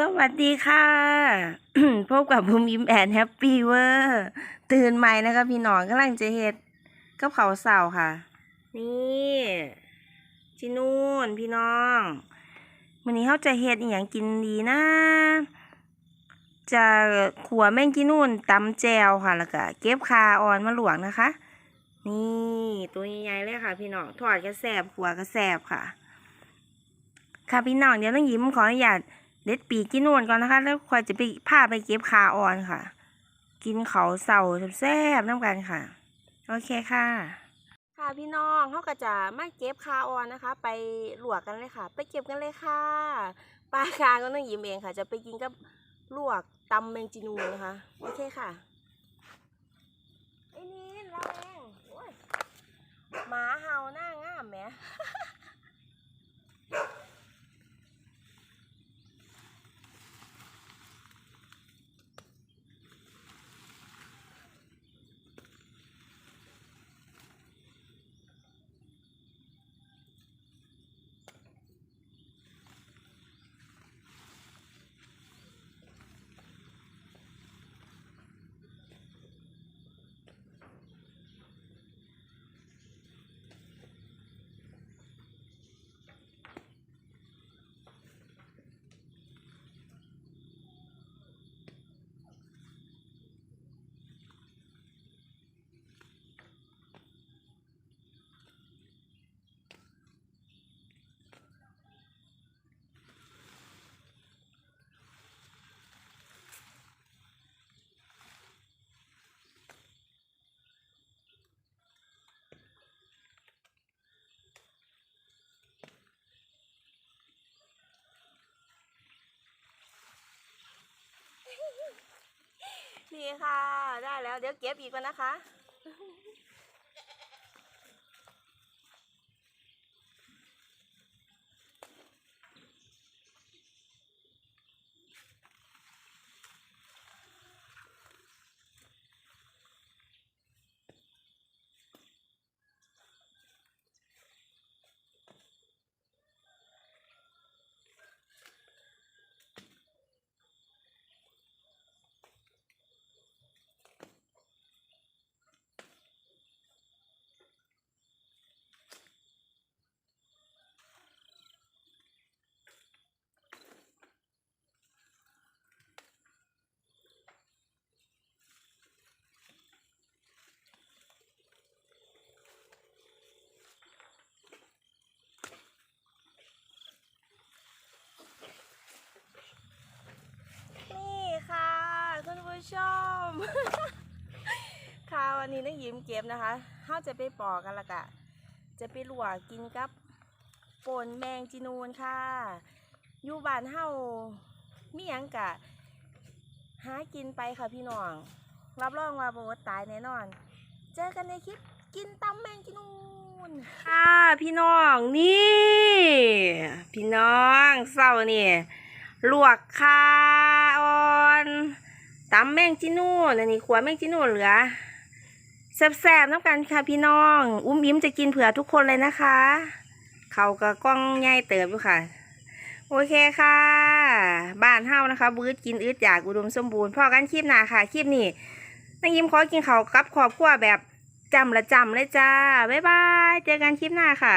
สวัสดีค่ะ พบกับภูมิยิ้มแอนแฮปปี้เวอร์ตื่นใหม่นะคะพี่น้องกำลังจะเฮ็ดกับเขาเสาค่ะ นี่จินูนพี่น้องวันนี้เขาจะเฮ็ดอหย่างกินดีนะ จะขัวแม่งจีนูนตำแจวค่ะ แล้วก็เก็บคาอ่อนมาหลวงนะคะ นี่ตัวใหญ่ๆเลยค่ะ พี่น้องทอดกระแสบขัวกระแสบค่ะ ค่ะพี่น้องเดี๋ยวต้องยิ้มขออนุญาต เด็ดปีกินนวลก่อนนะคะ แล้วค่อยจะไปพาไปเก็บขาอ่อนค่ะ กินเขาเสาแซ่บๆน้ำกันค่ะ โอเคค่ะ ค่ะพี่น้องเขาก็จะมาเก็บคาอ่อนนะคะ ไปลวกกันเลยค่ะ ไปเก็บกันเลยค่ะปลาคาก็ต้องยิ้มเองค่ะ จะไปกินกับลวกตำแมงจีนูนะคะ โอเคค่ะไอ้นี่เราเองหมาเห่าหน้างามแหม ค่ะ ได้แล้วเดี๋ยวเก็บอีกก่อนนะคะ นี่ค่ะคุณผู้ชม ค่ะวันนี้นักยิ้มเก็บนะคะเฮาจะไปปอกกันละกะ จะไปลวกกินกับป่นแมงจีนูนค่ะ อยู่บ้านเฮามีหยังกะ หากินไปค่ะพี่น้อง รับรองว่าโบตายแน่นอน เจอกันในคลิปกินตำแมงจีนูนค่ะพี่น้องนี่ พี่น้องเศร้านี่ลวกคาอ่อน ตำแมงจีนูนอันนี้ขวแมงจีนูนเหลือแซ่บๆน้ำกันค่ะพี่น้อง อุ้มยิ้มจะกินเผื่อทุกคนเลยนะคะ เขาก็กล้องใหญ่เติบอยู่ค่ะ โอเคค่ะ บ้านเฮานะคะบื้อกินอึดอยากอุดมสมบูรณ์พอกันคลิปหน้าค่ะคลิปนี้นางยิ้มขอกินเขากับครอบครัวแบบจำละจำเลยจ้า บ๊ายบาย เจอกันคลิปหน้าค่ะ